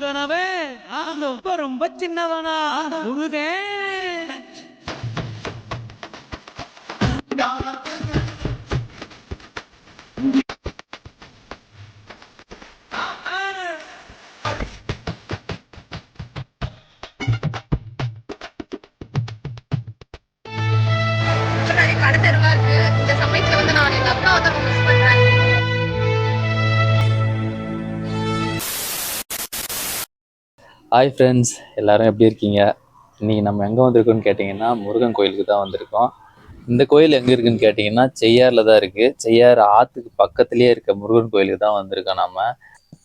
முருகனவே ரொம்ப ரொம்ப சின்னவனா. முருகன் நிறைய இருக்கு. இந்த சமயத்துல வந்து நான் எங்க அக்காவை தான் மிஸ் பண்றேன் ஹாய் ஃப்ரெண்ட்ஸ் எல்லோரும் எப்படி இருக்கீங்க? இன்றைக்கி நம்ம எங்கே வந்திருக்கோம்னு கேட்டிங்கன்னா முருகன் கோயிலுக்கு தான் வந்திருக்கோம். இந்த கோயில் எங்கே இருக்குன்னு கேட்டிங்கன்னா செய்யாரில் தான் இருக்குது செய்யார் ஆற்றுக்கு பக்கத்துலேயே இருக்க முருகன் கோயிலுக்கு தான் வந்திருக்கோம் நம்ம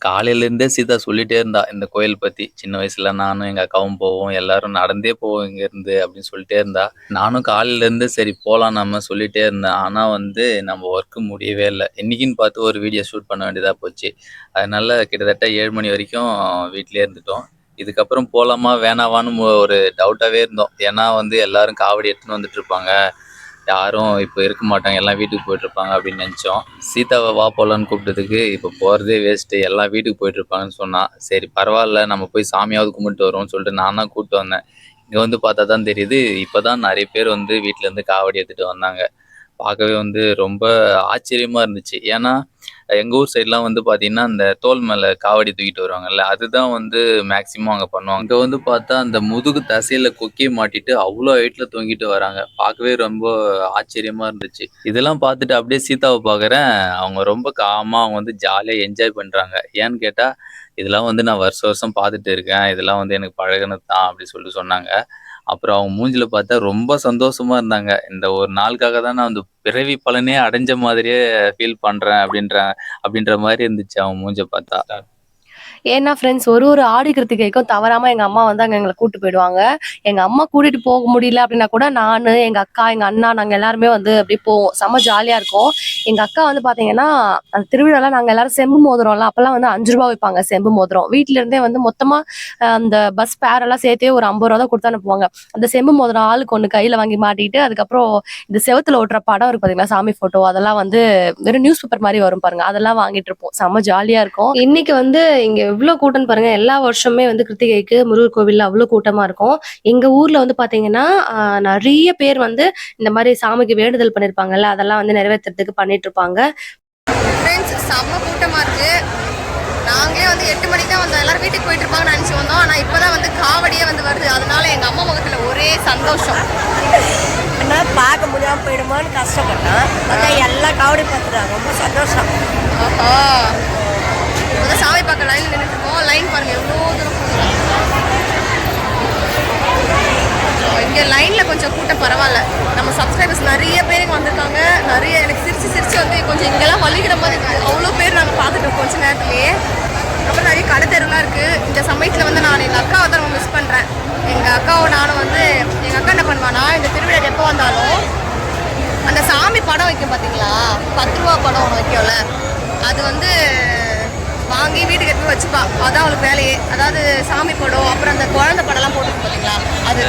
காலையிலேருந்தே சீதா சொல்லிகிட்டே இருந்தா இந்த கோயில் பற்றி சின்ன வயசில் நானும் எங்கள் அக்காவும் போவோம் எல்லாரும் நடந்தே போவோம் இங்கேருந்து அப்படின்னு சொல்லிட்டே இருந்தா. நானும் காலையிலேருந்து சரி போகலாம் நம்ம சொல்லிகிட்டே இருந்தேன். ஆனால் வந்து நம்ம ஒர்க்கு முடியவே இல்லை. இன்னைக்குன்னு பார்த்து ஒரு வீடியோ ஷூட் பண்ண வேண்டியதாக போச்சு. அதனால் கிட்டத்தட்ட ஏழு மணி வரைக்கும் வீட்டிலே இருந்துட்டோம். இதுக்கப்புறம் போகலாமா வேணாவான்னு ஒரு டவுட்டாகவே இருந்தோம். ஏன்னா வந்து எல்லாரும் காவடி எடுத்துன்னு வந்துட்டு இருப்பாங்க. யாரும் இப்போ இருக்க மாட்டாங்க. எல்லாம் வீட்டுக்கு போயிட்டுருப்பாங்க அப்படின்னு நினச்சோம். சீதாவை வா போலான்னு கூப்பிட்டதுக்கு இப்போ போகிறதே வேஸ்ட்டு எல்லாம் வீட்டுக்கு போயிட்டுருப்பாங்கன்னு சொன்னால் சரி பரவாயில்ல நம்ம போய் சாமியாவது கும்பிட்டு வருவோம்னு சொல்லிட்டு நான் தான் கூப்பிட்டு வந்தேன். இங்கே வந்து பார்த்தா தான் தெரியுது இப்போ தான் நிறைய பேர் வந்து வீட்டிலேருந்து காவடி எடுத்துகிட்டு வந்தாங்க. பார்க்கவே வந்து ரொம்ப ஆச்சரியமாக இருந்துச்சு. ஏன்னா எங்கள் ஊர் சைட்லாம் வந்து பார்த்தீங்கன்னா அந்த தோல் மேலே காவடி தூக்கிட்டு வருவாங்கல்ல அதுதான் வந்து மேக்ஸிமம் அங்கே பண்ணுவாங்க. அங்கே வந்து பார்த்தா அந்த முதுகு தசையில் கொக்கியை மாட்டிட்டு அவ்வளோ ஹைட்டில் தூங்கிட்டு வராங்க. பார்க்கவே ரொம்ப ஆச்சரியமாக இருந்துச்சு. இதெல்லாம் பார்த்துட்டு அப்படியே சீதாவை பார்க்குறேன். அவங்க ரொம்ப காமாக அவங்க வந்து ஜாலியாக என்ஜாய் பண்ணுறாங்க ஏன்னு கேட்டால் இதெல்லாம் வந்து நான் வருஷம் வருஷம் பார்த்துட்டு இருக்கேன். இதெல்லாம் வந்து எனக்கு பழகுனது தான் அப்படி சொல்லிட்டு சொன்னாங்க. அப்புறம் அவங்க மூஞ்சில பார்த்தா ரொம்ப சந்தோஷமா இருந்தாங்க. இந்த ஒரு நாளுக்காக தான் நான் அந்த பிறவி பலனே அடைஞ்ச மாதிரியே ஃபீல் பண்றேன் அப்படின்ற அப்படின்ற மாதிரி இருந்துச்சு அவங்க மூஞ்ச பார்த்தா. ஏன்னா ஃப்ரெண்ட்ஸ் ஒரு ஒரு ஆடி கிருத்திகைக்கும் தவறாம எங்கள் அம்மா வந்து அங்கே எங்களை கூட்டு போயிடுவாங்க. எங்கள் அம்மா கூட்டிகிட்டு போக முடியல அப்படின்னா கூட நான் எங்கள் அக்கா எங்கள் அண்ணா நாங்கள் எல்லாருமே வந்து அப்படி போவோம். செம்ம ஜாலியாக இருக்கும். எங்கள் அக்கா வந்து பார்த்தீங்கன்னா அந்த திருவிழாவில் நாங்கள் எல்லாரும் செம்பு மோதிரம்ல அப்போல்லாம் வந்து அஞ்சு ரூபா வைப்பாங்க செம்பு மோதிரம். வீட்டிலேருந்தே வந்து மொத்தமாக அந்த பஸ் பேரெல்லாம் சேர்த்தே ஒரு ஐம்பது ரூபா தான் கொடுத்து அனுப்புவாங்க. அந்த செம்பு மோதிரம் ஆளுக்கு ஒன்று கையில் வாங்கி மாட்டிட்டு அதுக்கப்புறம் இந்த செவத்தில் ஓட்டுற படம் இருக்கு பார்த்தீங்களா சாமி ஃபோட்டோ அதெல்லாம் வந்து வெறும் நியூஸ் பேப்பர் மாதிரி வரும் பாருங்க அதெல்லாம் வாங்கிட்டு இருப்போம். செம்ம ஜாலியாக இருக்கும். இன்னைக்கு வந்து இங்கே எவ்வளவு கூட்டம்னு பாருங்க எல்லா வருஷமே வந்து கிருத்திகைக்கு முருகர் கோவில்ல அவ்வளவு கூட்டமா இருக்கும். எங்க ஊர்ல வந்து பாத்தீங்கன்னா ஆஹ், நிறைய பேர் வந்து இந்த மாதிரி சாமிக்கு வேண்டுதல் பண்ணிருப்பாங்கல்ல அதெல்லாம் வந்து நிறைவேற்றுறதுக்கு பண்ணிட்டு இருப்பாங்க ஃப்ரெண்ட்ஸ் செம்ம கூட்டமா இருக்கு. நாங்களே வந்து எட்டு மணிக்கு தான் வந்தோம் எல்லாரும் வீட்டுக்கு போயிட்டு இருப்பாங்கன்னு நினைச்சு வந்தோம். ஆனா இப்பதான் வந்து காவடியே வந்து வருது. அதனால எங்க அம்மா முகத்துல ஒரே சந்தோஷம். என்ன பார்க்க முடியாம போயிடுமோன்னு கஷ்டப்பட்டேன். அதான் எல்லா காவடி பார்த்துட்டாங்க. ரொம்ப சந்தோஷம். ஆஹா. முதல்ல சாமி பார்க்க லைன் நின்றுட்டு இருக்கோம். லைன் பாருங்க எவ்வளோ தூரம் இங்கே லைனில் கொஞ்சம் கூட்டம் பரவாயில்ல. நம்ம சப்ஸ்கிரைபர்ஸ் நிறைய பேர் இங்கே வந்திருக்காங்க. நிறைய எனக்கு சிரிச்சு சிரிச்சு வந்து கொஞ்சம் இங்கெல்லாம் வலிக்கிற மாதிரி இருக்குது அவ்வளோ பேர் நாங்கள் பார்த்துட்டோம் கொஞ்ச நேரத்துலேயே அப்புறம் நிறைய கடை தெருலாம் இருக்குது இந்த சமயத்தில் வந்து நான் எங்கள் அக்காவை தான் ரொம்ப மிஸ் பண்ணுறேன் எங்கள் அக்காவை நானும் வந்து எங்கள் அக்கா என்ன பண்ணுவானா இந்த திருவிழா எப்போ வந்தாலும் அந்த சாமி படம் வைக்கும் பார்த்தீங்களா பத்து ரூபா படம் ஒன்று வைக்கும்ல. அது வந்து வாங்கி வீட்டுக்கு எடுத்து போய் வச்சுப்பா. அதான் அவளுக்கு வேலையே. அதாவது சாமி படம் அப்புறம் அந்த குழந்தை படம்லாம் போட்டுருக்கு பார்த்தீங்களா அது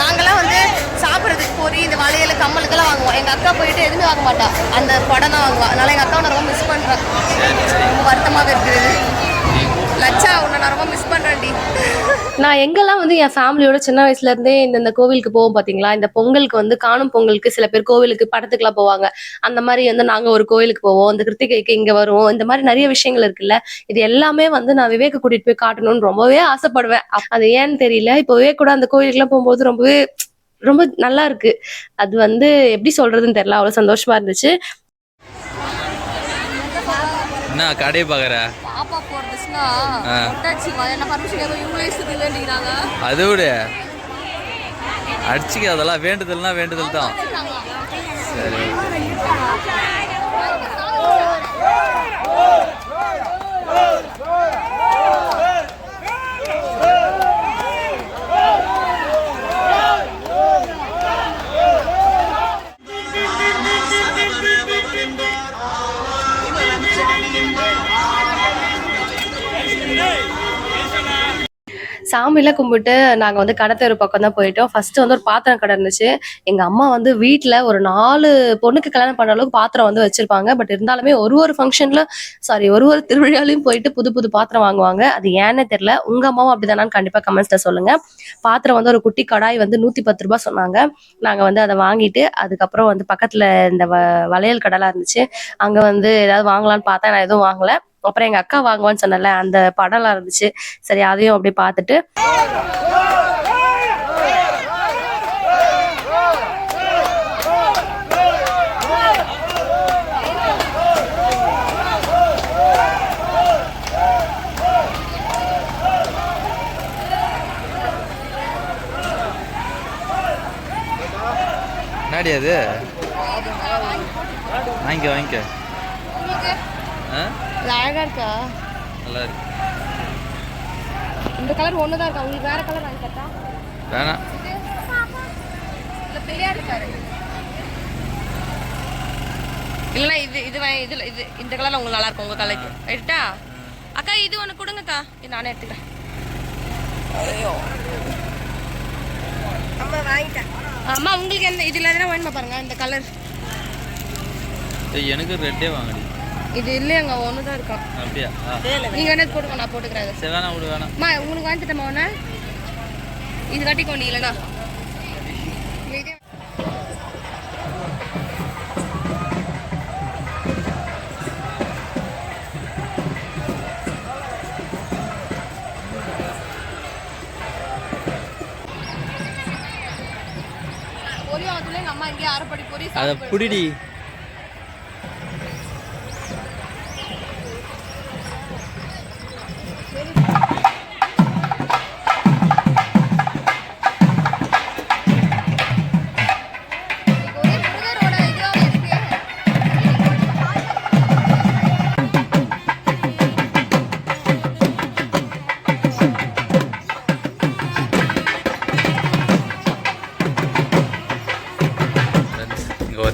நாங்கெல்லாம் வந்து சாப்பிட்றதுக்கு பொரி இந்த வளையல் கம்மல் இதெல்லாம் வாங்குவோம். எங்கள் அக்கா போயிட்டு எதுவுமே வாங்க மாட்டா. அந்த படம் தான் வாங்குவா. அதனால எங்கள் அக்காவை நான் ரொம்ப மிஸ் பண்ணுறேன் ரொம்ப வருத்தமாக இருக்குது. லட்சா உன்னை நான் ரொம்ப மிஸ் பண்ணுறேன்டி நான் எங்கெல்லாம் வந்து என் ஃபேமிலியோட சின்ன வயசுல இருந்தே இந்த இந்த கோவிலுக்கு போவோம் பாத்தீங்களா? இந்த பொங்கலுக்கு வந்து காணும் பொங்கலுக்கு சில பேர் கோவிலுக்கு படத்துக்குலாம் போவாங்க. அந்த மாதிரி வந்து நாங்க ஒரு கோவிலுக்கு போவோம். இந்த கிருத்திகைக்கு இங்க வருவோம். இந்த மாதிரி நிறைய விஷயங்கள் இருக்குல்ல. இது எல்லாமே வந்து நான் விவேக கூட்டிட்டு போய் காட்டணும்னு ரொம்பவே ஆசைப்படுவேன். அது ஏன்னு தெரியல. இப்போ விவேக் கூட அந்த கோவிலுக்குலாம் போகும்போது ரொம்பவே ரொம்ப நல்லா இருக்கு. அது வந்து எப்படி சொல்றதுன்னு தெரியல. அவ்வளவு சந்தோஷமா இருந்துச்சு. என்ன கடையை பாக்குற? பாப்பா போகிறதுச்சுன்னா கொட்டாச்சு என்ன பர்மிஷன் ஏதோ இவங்களே சுற்றி வேண்டிக்கிறாங்க அதை விட. அடிச்சுக்க அதெல்லாம் வேண்டுதல்னா வேண்டுதல் தான். சாமியெல்லாம் கும்பிட்டு நாங்கள் வந்து கடத்தெரு பக்கம் தான் போயிட்டோம். ஃபர்ஸ்ட் வந்து ஒரு பாத்திரம் கடை இருந்துச்சு. எங்கள் அம்மா வந்து வீட்டில் ஒரு நாலு பொண்ணுக்கு கல்யாணம் பண்ணுற அளவுக்கு பாத்திரம் வந்து வச்சுருப்பாங்க. பட் இருந்தாலுமே ஒரு ஒரு ஃபங்க்ஷனில் சாரி ஒரு ஒரு திருவிழாலையும் போயிட்டு புது புது பாத்திரம் வாங்குவாங்க. அது ஏன்னே தெரில உங்கள் அம்மாவும் அப்படி அப்படிதானான்னு கண்டிப்பாக கமெண்ட்ஸில் சொல்லுங்கள் பாத்திரம் வந்து ஒரு குட்டி கடாய் வந்து நூற்றி பத்து ரூபா சொன்னாங்க. நாங்கள் வந்து அதை வாங்கிட்டு அதுக்கப்புறம் வந்து பக்கத்தில் இந்த வ வளையல் கடைலாம் இருந்துச்சு. அங்கே வந்து ஏதாவது வாங்கலான்னு பார்த்தா நான் எதுவும் வாங்கலை. அப்புறம் எங்க அக்கா வாங்குவான்னு சொன்னல அந்த படம்லாம் இருந்துச்சு. சரி அதையும் அப்படியே பார்த்துட்டு. என்னடி அது? வாங்கிக்க வாங்கிக்க. ஆ? இது அழகா இருக்கா? நல்லா இருக்கு. இந்த கலர் ஒன்று தான் இருக்கா? உங்களுக்கு வேற கலர் வாங்கி தரட்டா? வேணாம். இல்ல இருக்காரு இல்லைன்னா இது இது இதுல இது இந்த கலர்ல உங்களுக்கு நல்லா இருக்கும் உங்க கலருக்கு எடுத்தா அக்கா இது ஒன்று கொடுங்கக்கா. இது நானே எடுத்துக்கிறேன். ஐயோ. அம்மா வாங்கிட்டேன். அம்மா உங்களுக்கு எந்த இதுல எதனா வேணுமா பாருங்க இந்த கலர். எனக்கு ரெட்டே வாங்கடி. இது இல்லையாங்க ஒன்று தான் இருக்கும். அப்படியா? நீங்க வேணா போட்டுக்கோ நான் போட்டுக்கிறேன். சரி வேணாம் விடு வேணாம் அம்மா உங்களுக்கு வாங்கி தட்டமா ஒன்று இது கட்டிக்கோ நீ இல்லைனா இதே பொரி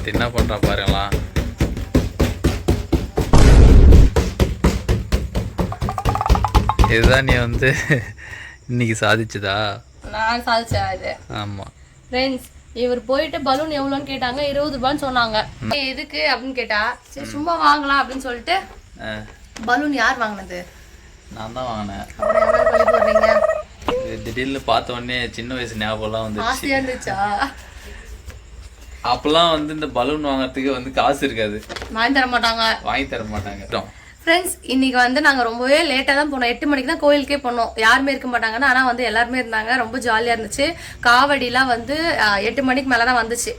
ஒருத்தர் என்ன பண்ணுறா பாருங்களா. இதுதான் நீ வந்து இன்னைக்கு சாதிச்சதா? நான் சாதிச்சா இது ஆமாம் ஃப்ரெண்ட்ஸ் இவர் போயிட்டு பலூன் எவ்வளோன்னு கேட்டாங்க இருபது ரூபான்னு சொன்னாங்க. "ஏய், எதுக்கு அப்படின்னு கேட்டா சரி சும்மா வாங்கலாம் அப்படின்னு சொல்லிட்டு பலூன் யார் வாங்கினது? நான் தான் வாங்கினேன். அப்புறம் திடீர்னு பார்த்த உடனே சின்ன வயசு ஞாபகம்லாம் வந்துச்சு ஆசையா இருந்துச்சா? அப்போல்லாம் வந்து இந்த பலூன் வாங்குறதுக்கு வந்து காசு இருக்காது. வாங்கி தர மாட்டாங்க. வாங்கி தர மாட்டாங்க. ஃப்ரெண்ட்ஸ் இன்னைக்கு வந்து நாங்க ரொம்பவே லேட்டா தான் போனோம். எட்டு மணிக்கு தான் கோயிலுக்கே போனோம். யாருமே இருக்க மாட்டாங்கன்னா ஆனா வந்து எல்லாருமே இருந்தாங்க. ரொம்ப ஜாலியா இருந்துச்சு. காவடிலாம் வந்து எட்டு மணிக்கு மேல தான் வந்துச்சு.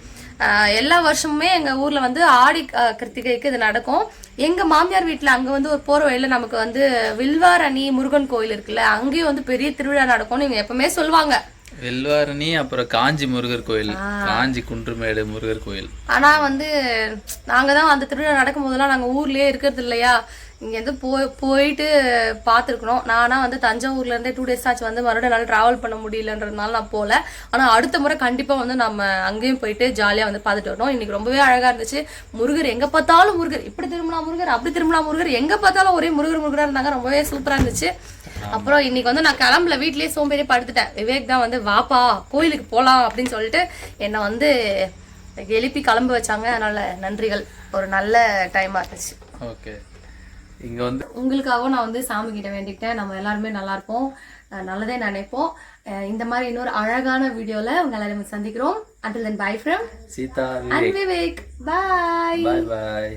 எல்லா வருஷமுமே எங்க ஊர்ல வந்து ஆடி கிருத்திகைக்கு இது நடக்கும். எங்க மாமியார் வீட்ல அங்க வந்து ஒரு போற வழியில நமக்கு வந்து வில்வாரணி முருகன் கோயில் இருக்குல்ல அங்கேயும் வந்து பெரிய திருவிழா நடக்கும்னு இவங்க எப்பவுமே சொல்லுவாங்க. வெல்வாரணி அப்புறம் காஞ்சி முருகர் கோயில். காஞ்சி குன்றுமேடு முருகர் கோயில். ஆனா வந்து நாங்க தான் அந்த திருவிழா நடக்கும் போதெல்லாம் நாங்க ஊர்லயே இருக்கிறது இல்லையா? இங்கேருந்து போய் போயிட்டு பார்த்துருக்கணும். நானா வந்து தஞ்சாவூர்ல இருந்தே டூ டேஸ் ஆச்சு வந்து மறுபடியும் என்னால் ட்ராவல் பண்ண முடியலன்றதுனால நான் போகல ஆனா அடுத்த முறை கண்டிப்பா வந்து நம்ம அங்கேயும் போயிட்டு ஜாலியா வந்து பார்த்துட்டு வரணும். இன்னைக்கு ரொம்பவே அழகா இருந்துச்சு. முருகர் எங்க பார்த்தாலும் முருகர். இப்படி திரும்பினா முருகர் அப்படி திரும்பினா முருகர். எங்க பார்த்தாலும் ஒரே முருகர் முருகரா இருந்தாங்க. ரொம்பவே சூப்பரா இருந்துச்சு. அப்புறம் இன்னைக்கு வந்து நான் கிளம்பல வீட்லயே சோம்பேறி படுத்துட்டேன். விவேக் தான் வந்து வாப்பா கோயிலுக்கு போலாம் அப்படின்னு சொல்லிட்டு என்னை வந்து எழுப்பி கிளம்ப வச்சாங்க. அதனால நன்றிகள். ஒரு நல்ல டைமா இருந்துச்சு. ஓகே. இங்கே வந்து உங்களுக்காகவும் நான் வந்து சாமி கிட்ட வேண்டிக்கிட்டேன். நம்ம எல்லாருமே நல்லா இருப்போம். நல்லதே நினைப்போம். இந்த மாதிரி இன்னொரு அழகான வீடியோல உங்க எல்லாரும் சந்திக்கிறோம். Until then bye from Seetha and Vivek. Bye bye bye